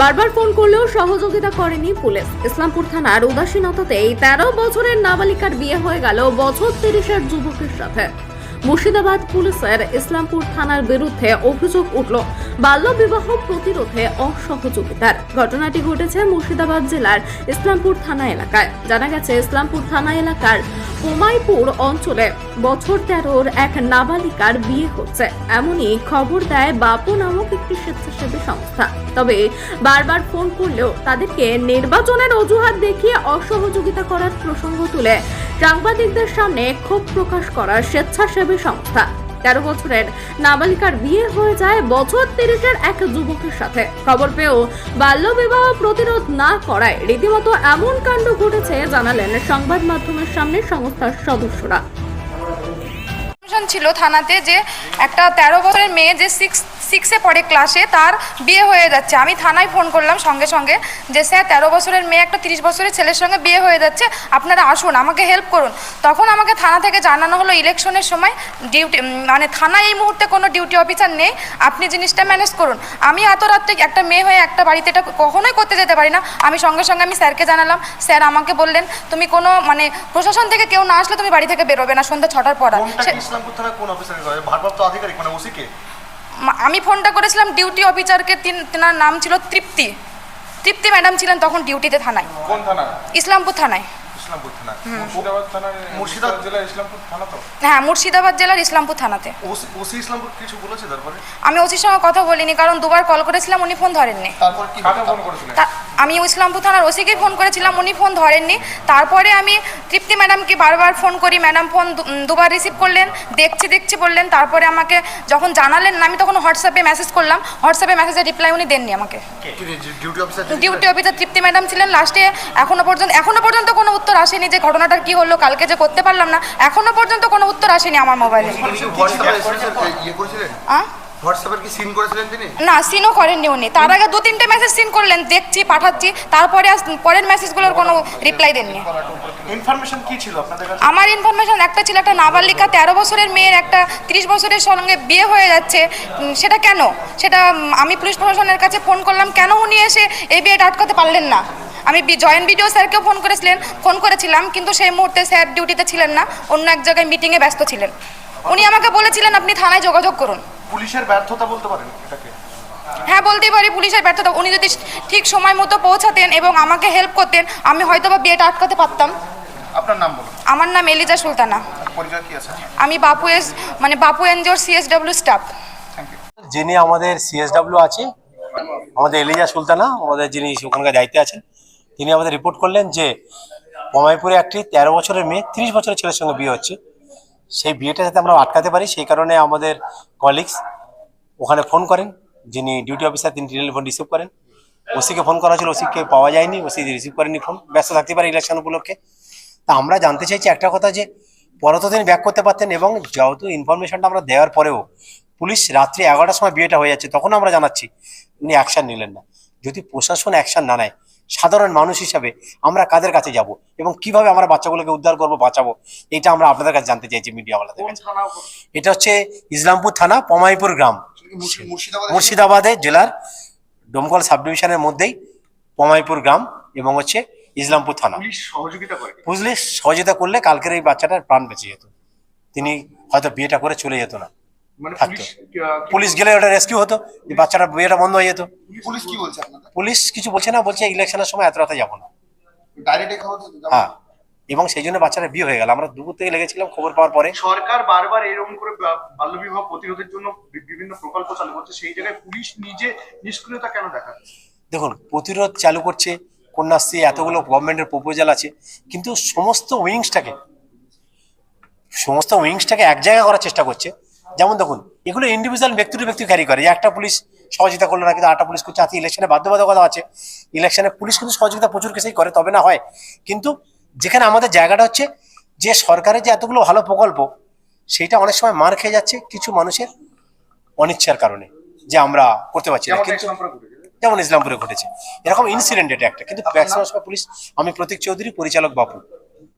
বারবার ফোন করলেও সহযোগিতা করেনি পুলিশ। ইসলামপুর থানার উদাসীনতাতেই তেরো বছরের নাবালিকার বিয়ে হয়ে গেল বছর তিরিশের যুবকের সাথে। মুর্শিদাবাদ পুলিশের ইসলামপুর থানার বিরুদ্ধে অভিযোগ উঠল, বাল্যবিবাহ প্রতিরোধে অসহযোগিতার। ঘটনাটি ঘটেছে মুর্শিদাবাদ জেলার ইসলামপুর থানা এলাকায়। জানা গেছে, ইসলামপুর থানা এলাকার কোমাইপুর অঞ্চলে বছর তেরোর এক নাবালিকার বিয়ে হচ্ছে। এমনই খবর দেয় বাপু নামক একটি স্বেচ্ছাসেবী সংস্থা। তবে বারবার ফোন করলেও তাদেরকে নির্বাচনের অজুহাত দেখিয়ে অসহযোগিতা করার প্রসঙ্গ তুলে সাংবাদিকদের সামনে ক্ষোভ প্রকাশ করা স্বেচ্ছাসেবী সংস্থা। তেরো বছরের নাবালিকার বিয়ে হয়ে যায় বছর তিরিশের এক যুবকের সাথে। খবর পেয়েও বাল্যবিবাহ প্রতিরোধ না করায় রীতিমতো এমন কাণ্ড ঘটেছে, জানালেন সংবাদ মাধ্যমের সামনে সংস্থার সদস্যরা। ছিল থানাতে যে একটা তেরো বছরের মেয়ে যে সিক্স সিক্সে পড়ে ক্লাসে তার বিয়ে হয়ে যাচ্ছে। আমি থানায় ফোন করলাম সঙ্গে সঙ্গে যে স্যার তেরো বছরের মেয়ে একটা তিরিশ বছরের ছেলের সঙ্গে বিয়ে হয়ে যাচ্ছে। আপনারা আসুন আমাকে হেল্প করুন। তখন আমাকে থানা থেকে জানানো হলো ইলেকশনের সময় ডিউটি মানে থানায় এই মুহূর্তে কোনো ডিউটি অফিসার নেই। আপনি জিনিসটা ম্যানেজ করুন। আমি এত রাত্রে একটা মেয়ে হয়ে একটা বাড়িতে এটা কখনোই করতে যেতে পারি না। আমি সঙ্গে সঙ্গে আমি স্যারকে জানালাম স্যার আমাকে বললেন তুমি কোনো মানে প্রশাসন থেকে কেউ না আসলে তুমি বাড়ি থেকে বেরোবে না সন্ধ্যা ছটার পর আর। কোনটা সে- ইসলামপুর থানা কোন অফিসারের কাছে ভারপ্রাপ্ত আধিকারিক মানে ওসিকে আমি ফোনটা করেছিলাম ডিউটি অফিসারকে তিন তেনার নাম ছিল তৃপ্তি। তৃপ্তি ম্যাডাম ছিলেন তখন ডিউটিতে থানায়। কোন থানা? ইসলামপুর থানায়। ইসলামপুর থানা। মুর্শিদাবাদ থানার মুর্শিদাবাদ- জেলা ইসলামপুর থানা তো? হ্যাঁ মুর্শিদাবাদ জেলার ইসলামপুর থানাতে। ওসি ওসি ইসলামপুর কিছু বলেছে তারপরে? আমি ওসির সঙ্গে কথা বলিনি কারণ দুবার কল করেছিলাম উনি ফোন ধরেননি। তারপর কি কাকে ফোন করেছিলেন? আমি ইসলামপুর থানার ওসিকে ফোন করেছিলাম উনি ফোন ধরেননি। তারপরে আমি তৃপ্তি ম্যাডামকে বারবার ফোন করি ম্যাডাম ফোন দুবার রিসিভ করলেন দেখছি দেখছি বললেন তারপরে আমাকে যখন জানালেন না আমি তখন হোয়াটসঅ্যাপে মেসেজ করলাম হোয়াটসঅ্যাপে মেসেজের রিপ্লাই উনি দেননি আমাকে ডিউটি অফিসার তৃপ্তি ম্যাডাম ছিলেন লাস্টে এখনও পর্যন্ত এখনও পর্যন্ত কোনো উত্তর আসেনি যে ঘটনাটার কি হলো কালকে যে করতে পারলাম না এখনও পর্যন্ত কোনো উত্তর আসেনি আমার মোবাইলে ইয়ে? হোয়াটসঅ্যাপের কি সিন করেছিলেন তিনি? না সিনও করেননি উনি। তার আগে দু তিনটে মেসেজ সিন করলেন দেখছি পাঠাচ্ছি। তারপরে আজ পরের মেসেজগুলোর কোনো রিপ্লাই দেননি। ইনফরমেশন কি ছিল আপনাদের কাছে? আমার ইনফরমেশন একটা ছিল একটা নাবালিকা তেরো বছরের মেয়ের একটা তিরিশ বছরের সঙ্গে বিয়ে হয়ে যাচ্ছে। সেটা কেন? সেটা আমি পুলিশ প্রশাসনের কাছে ফোন করলাম কেন উনি এসে এই বিয়েটা আটকাতে পারলেন না? আমি জয়েন্ট বিডিও স্যারকেও ফোন করেছিলেন ফোন করেছিলাম কিন্তু সেই মুহূর্তে স্যার ডিউটিতে ছিলেন না অন্য এক জায়গায় মিটিংয়ে ব্যস্ত ছিলেন। উনি আমাকে বলেছিলেন আপনি থানায় যোগাযোগ করুন। পুলিশের ব্যর্থতা বলতে পারেন এটাকে? হ্যাঁ বলতেই পারি পুলিশের ব্যর্থতা। উনি যদি ঠিক সময় মতো পৌঁছাতেন এবং আমাকে হেল্প করতেন আমি হয়তো বা বিয়েটা আটকাতে পারতাম। আপনার নাম বলুন। আমার নাম এলিজা সুলতানা। পরিচয় কি আছে? আমি বাপু এস মানে বাপু এনজিওর সিএসডব্লিউ স্টাফ থ্যাংক ইউ যিনি আমাদের সিএসডাব্লিউ আছে আমাদের এলিজা সুলতানা আমাদের যিনি ওখানকার দায়িত্বে আছেন তিনি আমাদের রিপোর্ট করলেন যে পমাইপুরে একটি তেরো বছরের মেয়ে তিরিশ বছরের ছেলের সঙ্গে বিয়ে হচ্ছে। সেই বিয়েটা যাতে আমরা আটকাতে পারি, সেই কারণে আমাদের কলিগস ওখানে ফোন করেন, যিনি ডিউটি অফিসার তিনি টেলিফোন রিসিভ করেন। ওসিকে ফোন করা ছিল ওসিকে পাওয়া যায়নি, ওসি রিসিভ করেনি ফোন ব্যস্ত থাকতে পারে ইলেকশন উপলক্ষে। তা আমরা জানতে চাইছি একটা কথা যে পরে তো তিনি ব্যাক করতে পারতেন এবং যেহেতু ইনফরমেশনটা আমরা দেওয়ার পরেও পুলিশ রাত্রি এগারোটার সময় বিয়েটা হয়ে যাচ্ছে, তখন আমরা জানাচ্ছি, উনি অ্যাকশন নিলেন না। যদি প্রশাসন অ্যাকশন না নেয় সাধারণ মানুষ হিসাবে আমরা কাদের কাছে যাব এবং কীভাবে আমরা বাচ্চাগুলোকে উদ্ধার করব বাঁচাবো এটা আমরা আপনাদের কাছে জানতে চাইছি মিডিয়াওয়ালাদের কাছে। এটা হচ্ছে ইসলামপুর থানা পমাইপুর গ্রাম। মুর্শিদাবাদ মুর্শিদাবাদের? জেলার ডোমকল সাব ডিভিশনের মধ্যেই পমাইপুর গ্রাম এবং হচ্ছে ইসলামপুর থানা। পুলিশ সহযোগিতা করে পুলিশ সহযোগিতা করলে কালকের এই বাচ্চাটার প্রাণ বেঁচে যেত। তিনি হয়তো বিয়েটা করে চলে যেত না। থাকতো। পুলিশ গেলে ওটা রেস্কিউ হতো এই বাচ্চাটার বিয়েটা বন্ধ হয়ে যেত। পুলিশ কি বলছে পুলিশ কিছু বলছে না বলছে ইলেকশনের সময় এত রাতে যাব না। হ্যাঁ এবং সেই জন্য বাচ্চাটা বিয়ে হয়ে গেল। আমরা দুপুর থেকে লেগেছিলাম খবর পাওয়ার পরে। সরকার বারবার এরকম করে বা- বাল্যবিবাহ প্রতিরোধের জন্য বিভিন্ন প্রকল্প চালু করছে। সেই জায়গায় পুলিশ নিজে নিষ্ক্রিয়তা কেন দেখাচ্ছে? দেখুন প্রতিরোধ চালু করছে কন্যাশ্রী এতগুলো গভর্নমেন্টের প্রপোজাল আছে। কিন্তু সমস্ত উইংসটাকে সমস্ত উইংসটাকে এক জায়গায় করার চেষ্টা করছে। যেমন দেখুন এগুলো ইন্ডিভিজুয়াল ব্যক্তি টু ব্যক্তি ক্যারি করে। যে একটা পুলিশ সহযোগিতা করল না কিন্তু আটটা পুলিশ করছে আজকে ইলেকশনে বাধ্যবাধকতা আছে। ইলেকশনে পুলিশ কিন্তু সহযোগিতা প্রচুর কেসেই করে তবে না হয়। কিন্তু যেখানে আমাদের জায়গাটা হচ্ছে যে সরকারের যে এতগুলো ভালো প্রকল্প সেইটা অনেক সময় মার খেয়ে যাচ্ছে কিছু মানুষের অনিচ্ছার কারণে যে আমরা করতে পারছি না। কিন্তু যেমন ইসলামপুরে ঘটেছে। এরকম ইনসিডেন্ট এটা একটা। কিন্তু ম্যাক্সিমাম পুলিশ আমি প্রতীক চৌধুরী পরিচালক বাপু।